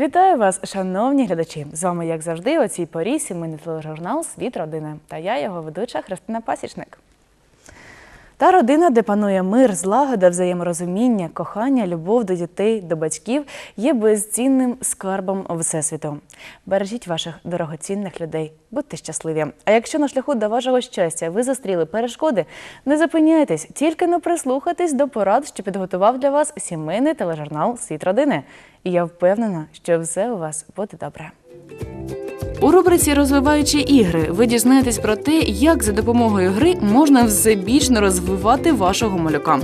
Вітаю вас, шановні глядачі! З вами, як завжди, о цій порі сімейний тележурнал Світ родини та я, його ведуча Христина Пасічник. Та родина, де панує мир, злагода, взаєморозуміння, кохання, любов до дітей, до батьків, є безцінним скарбом всесвіту. Бережіть ваших дорогоцінних людей, будьте щасливі. А якщо на шляху до вашого щастя ви зустріли перешкоди, не зупиняйтесь, тільки не прислухайтесь до порад, що підготував для вас сімейний тележурнал Світ родини. І я впевнена, що все у вас буде добре. У рубриці Розвиваючі ігри ви дізнаєтесь про те, як за допомогою гри можна всебічно розвивати вашого малюка.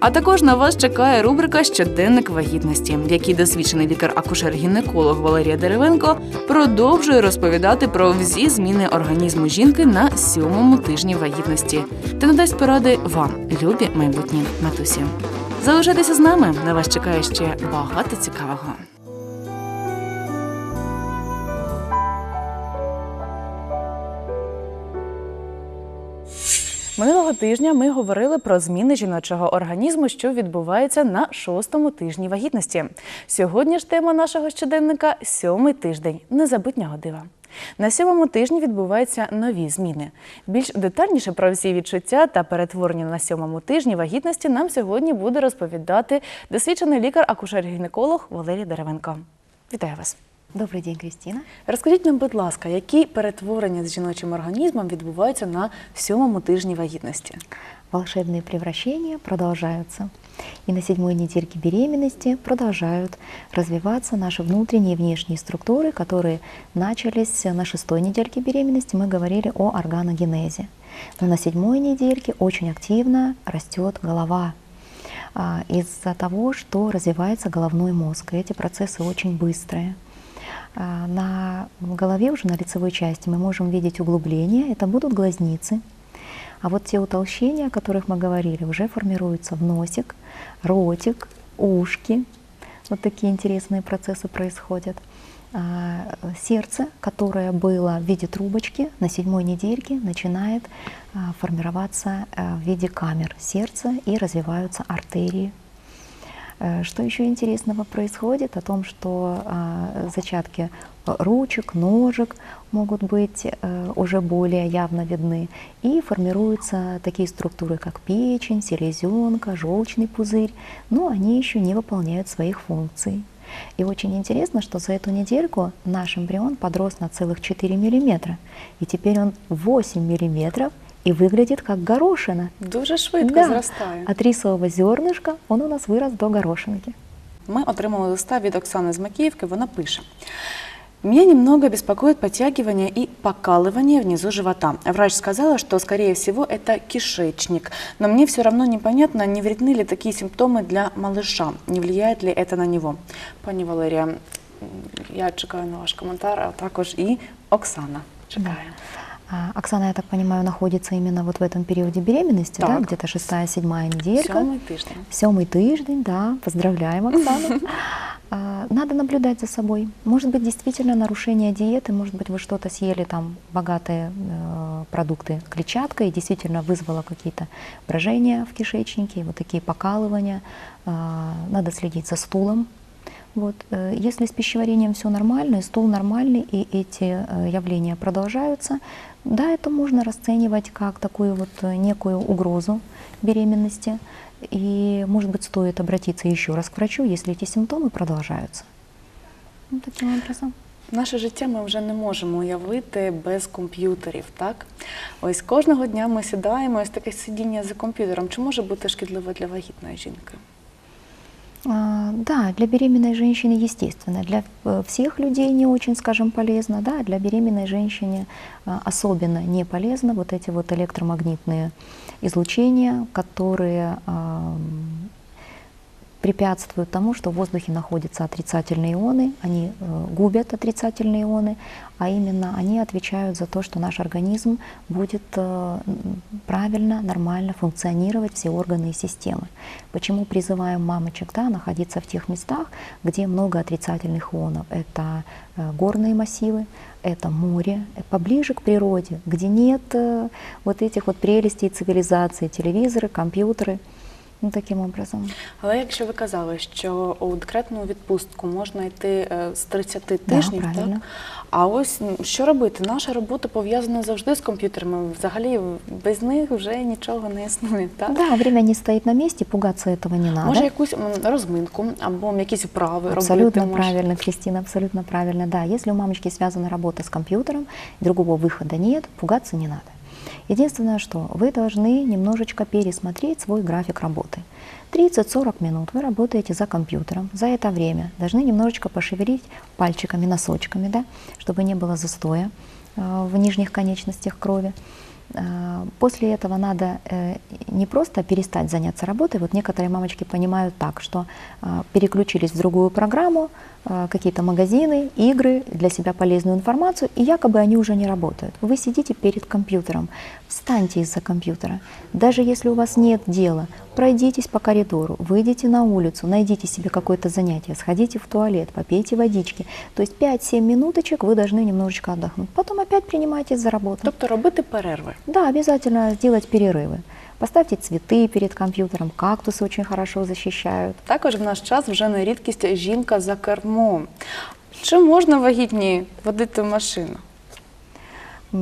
А також на вас чекає рубрика Щоденник вагітності, в якій досвідчений лікар-акушер-гінеколог Валерія Деревенко продовжує розповідати про всі зміни організму жінки на сьомому тижні вагітності та надасть поради вам, любі майбутні матусі. Залишайтеся з нами. На вас чекає ще багато цікавого. Минулого тижня ми говорили про зміни жіночого організму, що відбуваються на шостому тижні вагітності. Сьогодні ж тема нашого щоденника сьомий тиждень незабутнього дива. На сьомому тижні відбуваються нові зміни. Більш детальніше про всі відчуття та перетворення на сьомому тижні вагітності нам сьогодні буде розповідати досвідчений лікар-акушер-гінеколог Валерій Деревенко. Вітаю вас! Добрый день, Кристина. Розкажіть нам, будь ласка, які перетворення з жіночим організмом відбуваються на сьомому тижні вагітності? Волшебные превращения продолжаются. И на седьмой недельке беременности продолжают развиваться наши внутренние и внешние структуры, которые начались на шестой недельке беременности. Мы говорили о органогенезе. Но на седьмой недельке очень активно растет голова а, из-за того, что развивается головной мозг. И эти процессы очень быстрые. А, На голове уже на лицевой части мы можем видеть углубления, это будут глазницы. А вот те утолщения, о которых мы говорили, уже формируются в носик, ротик, ушки. Вот такие интересные процессы происходят. А, Сердце, которое было в виде трубочки, на седьмой недельке начинает а, формироваться а, в виде камер сердца и развиваются артерии Э, Что еще интересного происходит? О том, что а, зачатки ручек, ножек могут быть э, уже более явно видны. И формируются такие структуры, как печень, селезенка, желчный пузырь, но они еще не выполняют своих функций. И очень интересно, что за эту недельку наш эмбрион подрос на целых 4 миллиметра. И теперь он 8 миллиметров и выглядит как горошина. Дуже швидко Да. зростає. От рисового зернышка он у нас вырос до горошинки. Ми отримали листа від Оксани з Макіївки. Вона пише. Меня немного беспокоит подтягивание и покалывание внизу живота. Врач сказала, что, скорее всего, это кишечник. Но мне все равно непонятно, не вредны ли такие симптомы для малыша, не влияет ли это на него. Пані Валерія, м, я чекаю на ваш коментар, а також і Оксана чекає. А, Оксана, я так понимаю, находится именно вот в этом периоде беременности, да, Так. где-то шестая, седьмая неделька. Сьомий тиждень. Сёмый тыждень, да, поздравляем, Оксана. А, Надо наблюдать за собой. Может быть, действительно нарушение диеты, может быть, вы что-то съели там, богатые э, продукты клетчаткой, и действительно вызвало какие-то брожения в кишечнике, вот такие покалывания. А, Надо следить за стулом. Вот. э, Если с пищеварением все нормально, и стул нормальный, и эти э, явления продолжаются, да, это можно расценивать как такую вот э, некую угрозу беременности. И, может быть, стоит обратиться еще раз к врачу, если эти симптомы продолжаются. Вот таким образом. Наше життя ми вже не можемо уявити без комп'ютерів, так? Ось кожного дня ми сідаємо, ось таке сидіння за комп'ютером. Чи може бути шкідливо для вагітної жінки? А, Да, для беременной женщины естественно, для э, всех людей не очень, скажем, полезно, да, для беременной женщины а, особенно не полезно вот эти вот электромагнитные излучения, которые препятствуют тому, что в воздухе находятся отрицательные ионы, они э, губят отрицательные ионы, а именно они отвечают за то, что наш организм будет э, правильно, нормально функционировать все органы и системы. Почему призываем мамочек да, находиться в тех местах, где много отрицательных ионов? Это э, горные массивы, это море, поближе к природе, где нет вот этих вот прелестей цивилизации, телевизоры, компьютеры. Ну, таким образом. Але якщо ви казали, що у декретну відпустку можна йти е, з 30 тижнів, так? А ось що робити? Наша робота пов'язана завжди з комп'ютерами. Взагалі без них вже нічого не існує. Так? Да, время не стоит на месте, пугаться этого не надо. Може якусь розминку або якісь вправи Абсолютно робити? може? правильно, Кристина, абсолютно правильно. Да, если у мамочки связана работа с компьютером, другого выхода нет, пугаться не надо. Единственное, что вы должны немножечко пересмотреть свой график работы. 30-40 минут вы работаете за компьютером. За это время должны немножечко пошевелить пальчиками, носочками, да, чтобы не было застоя э, в нижних конечностях крови. Э, После этого надо э, не просто перестать заняться работой. Вот некоторые мамочки понимают так, что э, переключились в другую программу, э, какие-то магазины, игры, для себя полезную информацию, и якобы они уже не работают. Вы сидите перед компьютером, встаньте из-за компьютера. Даже если у вас нет дела, пройдитесь по коридору, выйдите на улицу, найдите себе какое-то занятие, сходите в туалет, попейте водички. То есть 5-7 минуточек вы должны немножечко отдохнуть. Потом опять принимайтесь за работу. Тобто робити перерви. Да, обязательно сделать перерывы. Поставьте цветы перед компьютером, кактусы очень хорошо защищают. Також в наш час вже не рідкість жінка за кермом. Чи можна вагітні водити машину?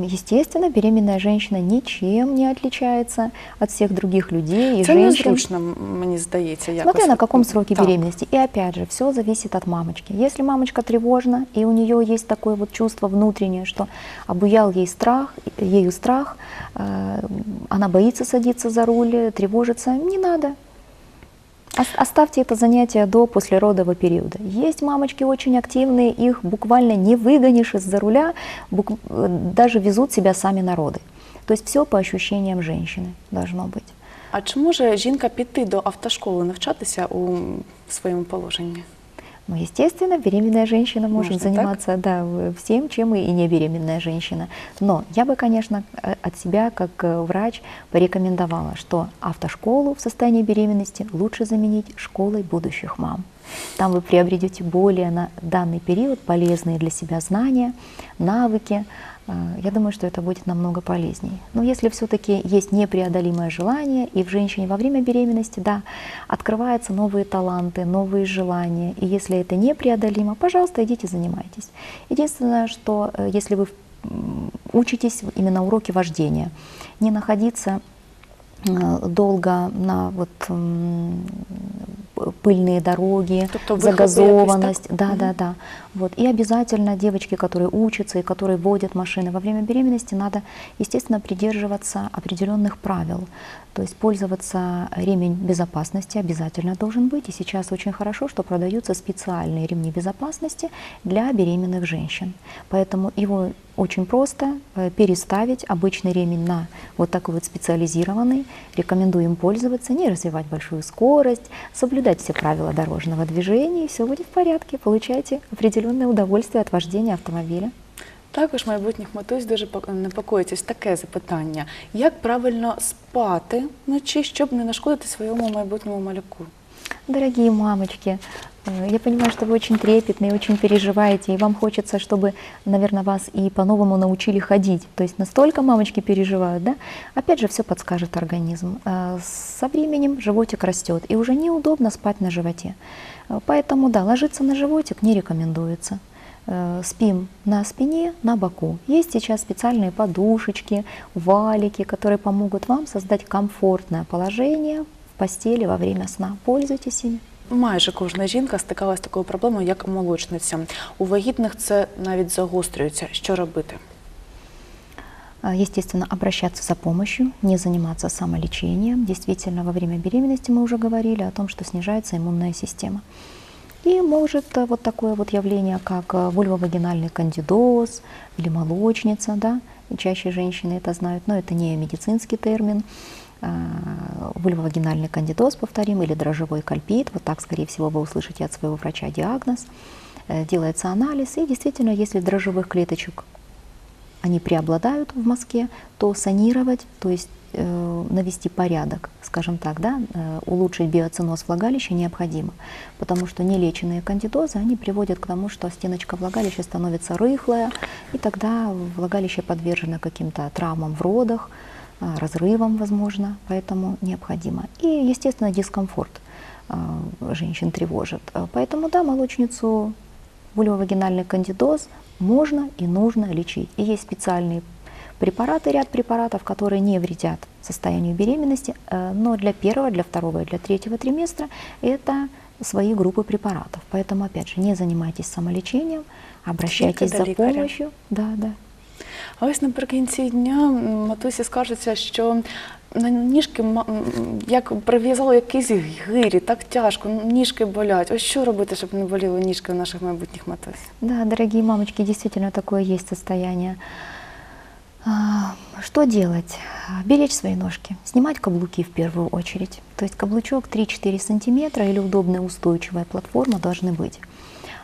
Естественно, беременная женщина ничем не отличается от всех других людей и Це женщин. незручно, мені здається. Якось. Смотря на каком сроке Так. беременности. И опять же, все зависит от мамочки. Если мамочка тревожна, и у нее есть такое вот чувство внутреннее, что обуял ей страх, ею страх, э, она боится садиться за руль, тревожится, не надо. Ос- Оставьте это занятие до послеродового периода. Есть мамочки очень активные, их буквально не выгонишь из-за руля, бук- э, даже везут себя сами на роды. То есть все по ощущениям женщины должно быть. А чи може жінка піти до автошколи навчатися у своєму положенні? Ну, естественно, беременная женщина может Можно так? заниматься да, всем, чем и не беременная женщина. Но я бы, конечно, э, от себя, как э, врач, порекомендовала, что автошколу в состоянии беременности лучше заменить школой будущих мам. Там вы приобретете более на данный период полезные для себя знания, навыки. Э, Я думаю, что это будет намного полезнее. Но если все-таки есть непреодолимое желание, и в женщине во время беременности, да, открываются новые таланты, новые желания, и если это непреодолимо, пожалуйста, идите занимайтесь. Единственное, что э, если вы учитесь именно уроки вождения, не находиться э, долго на вот пыльные дороги, Тобто загазованность, да, Мгм. да, да. Вот. И обязательно девочки, которые учатся и которые водят машины во время беременности, надо, естественно, придерживаться определенных правил. То есть пользоваться ремень безопасности обязательно должен быть. И сейчас очень хорошо, что продаются специальные ремни безопасности для беременных женщин. Поэтому его очень просто э, переставить обычный ремень на вот такой вот специализированный. Рекомендуем пользоваться, не развивать большую скорость, соблюдать все правила дорожного движения, и все будет в порядке. Получайте определенное удовольствие от вождения автомобиля. Також майбутніх матусь дуже пок- непокоїться Ось таке запитання: як правильно спати вночі, щоб не нашкодити своєму майбутньому малюку? Дорогие мамочки, э, я понимаю, что вы очень трепетные, очень переживаете, и вам хочется, чтобы, наверное, вас и по-новому научили ходить. То есть настолько мамочки переживают, да? Опять же, все подскажет организм. Э, Со временем животик растет, и уже неудобно спать на животе. Э, Поэтому, да, ложиться на животик не рекомендуется. Э, Спим на спине, на боку. Есть сейчас специальные подушечки, валики, которые помогут вам создать комфортное положение в постели во время сна. Пользуйтесь ими. Майже кожна жінка стикалася з такою проблемою, як молочниця. У вагітних це навіть загострюється. Що робити? А, Естественно, обращаться за помощью, не заниматься самолечением. Действительно, во время беременности мы уже говорили о том, что снижается иммунная система. И может э, вот такое вот явление, как э, вульвовагинальный кандидоз или молочница, да, и чаще женщины это знают, но это не медицинский термин. а, Вульвовагинальный кандидоз, повторим, или дрожжевой кальпит, вот так, скорее всего, вы услышите от своего врача диагноз. Э, Делается анализ, и действительно, если дрожжевых клеточек они преобладают в мозге, то санировать, то есть э, навести порядок, скажем так, да, э, улучшить биоценоз влагалища необходимо, потому что нелеченные кандидозы, они приводят к тому, что стеночка влагалища становится рыхлая, и тогда влагалище подвержено каким-то травмам в родах, разрывом, возможно, поэтому необходимо. И, естественно, дискомфорт а, женщин тревожит. А, Поэтому, да, молочницу вульвовагинальный кандидоз можно и нужно лечить. И есть специальные препараты, ряд препаратов, которые не вредят состоянию беременности, но для первого, для второго и для третьего триместра это свои группы препаратов. Поэтому, опять же, не занимайтесь самолечением, обращайтесь за лікаря. помощью. Да, да. А ось наприкінці дня м, матусі скаржаться, що на ніжки ма- м, як прив'язало якісь гирі, так тяжко, ніжки болять. Ось що робити, щоб не боліли ніжки у наших майбутніх матусь? Да, дорогие мамочки, действительно такое есть состояние. А, Что делать? А, Беречь свои ножки, снимать каблуки в первую очередь. То есть каблучок 3-4 сантиметра или удобная устойчивая платформа должны быть.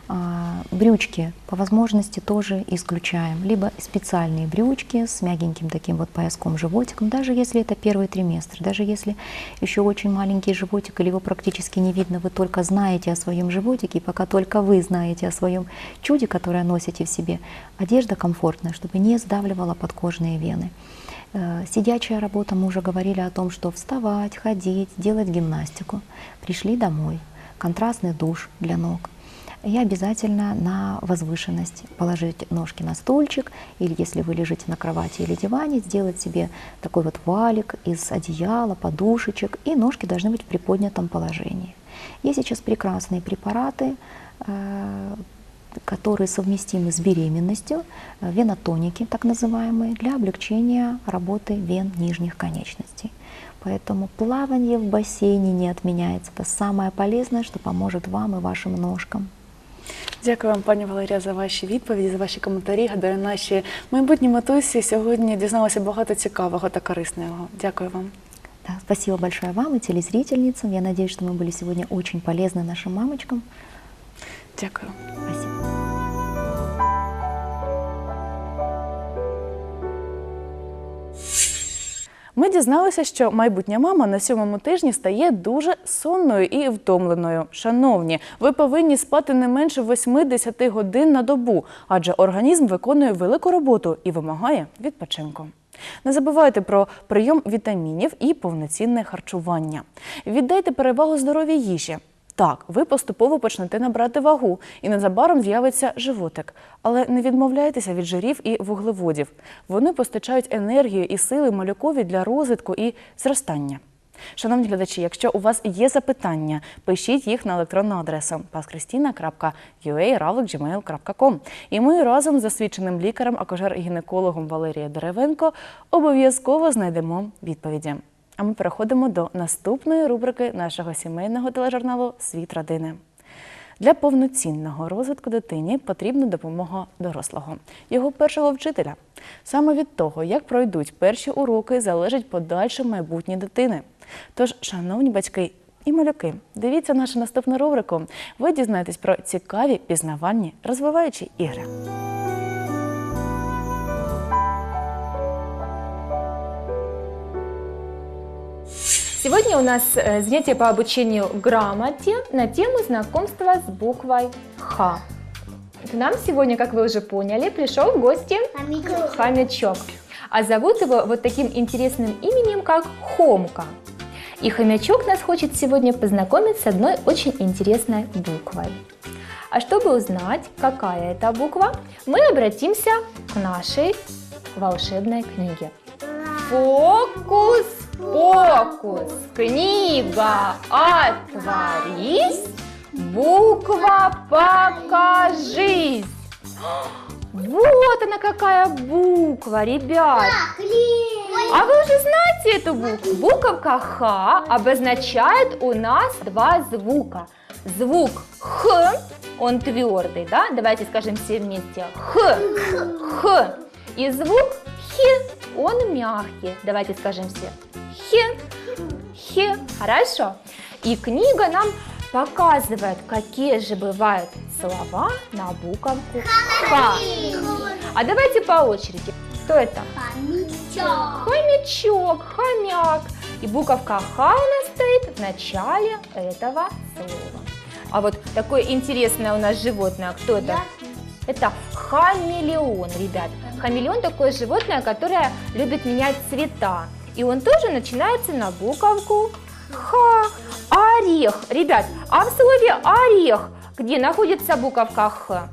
А, Брючки по возможности тоже исключаем. Либо специальные брючки с мягеньким таким вот пояском животиком, даже если это первый триместр, даже если еще очень маленький животик или его практически не видно, вы только знаете о своем животике, пока только вы знаете о своем чуде, которое носите в себе, одежда комфортная, чтобы не сдавливала подкожные вены. Э, Сидячая работа, мы уже говорили о том, что вставать, ходить, делать гимнастику. Пришли домой, контрастный душ для ног. И обязательно на возвышенность положить ножки на стульчик, или если вы лежите на кровати или диване, сделать себе такой вот валик из одеяла, подушечек, и ножки должны быть в приподнятом положении. Есть сейчас прекрасные препараты, э, которые совместимы с беременностью, э, венотоники так называемые, для облегчения работы вен нижних конечностей. Поэтому плавание в бассейне не отменяется. Это самое полезное, что поможет вам и вашим ножкам. Дякую вам, пані Валерія, за ваші відповіді, за ваші коментарі. Гадаю, наші майбутні матусі сьогодні дізналися багато цікавого та корисного. Дякую вам. Да, спасибо большое вам и телезрительницам. Я надеюсь, что мы были сегодня очень полезны нашим мамочкам. Дякую. Спасибо. Ми дізналися, що майбутня мама на сьомому тижні стає дуже сонною і втомленою. Шановні, ви повинні спати не менше 8-10 годин на добу, адже організм виконує велику роботу і вимагає відпочинку. Не забувайте про прийом вітамінів і повноцінне харчування. Віддайте перевагу здоровій їжі. Так, ви поступово почнете набрати вагу, і незабаром з'явиться животик. Але не відмовляйтеся від жирів і вуглеводів. Вони постачають енергію і сили малюкові для розвитку і зростання. Шановні глядачі, якщо у вас є запитання, пишіть їх на електронну адресу paskristina.ua.gmail.com. І ми разом з засвідченим лікарем, акушер-гінекологом Валерією Деревенко обов'язково знайдемо відповіді. А ми переходимо до наступної рубрики нашого сімейного тележурналу Світ родини. Для повноцінного розвитку дитині потрібна допомога дорослого, його першого вчителя. Саме від того, як пройдуть перші уроки, залежить подальше майбутнє дитини. Тож, шановні батьки і малюки, дивіться нашу наступну рубрику. Ви дізнаєтесь про цікаві пізнавальні розвиваючі ігри. Сегодня у нас э, занятие по обучению грамоте на тему знакомства с буквой Х. К нам сегодня, как вы уже поняли, пришел в гости хомячок. А зовут его вот таким интересным именем, как Хомка. И хомячок нас хочет сегодня познакомить с одной очень интересной буквой. А чтобы узнать, какая это буква, мы обратимся к нашей волшебной книге. Фокус, покус, книга, отворись, буква покажись. Вот она какая буква, ребят. А вы уже знаете эту букву? Буковка Х обозначает у нас два звука. Звук Х, он твердый, да? Давайте скажем все вместе. Х, Х. И звук Х, он мягкий. Давайте скажем все. Х, Х. Хорошо. И книга нам показывает, какие же бывают слова на буковку Х. А давайте по очереди. Кто это? Хомячок, хомяк. И буковка Х у нас стоит в начале этого слова. А вот такое интересное у нас животное, кто это? Это хамелеон, ребят. Хамелеон такое животное, которое любит менять цвета. И он тоже начинается на буковку Х. Орех. Ребят, а в слове орех где находится буковка Х?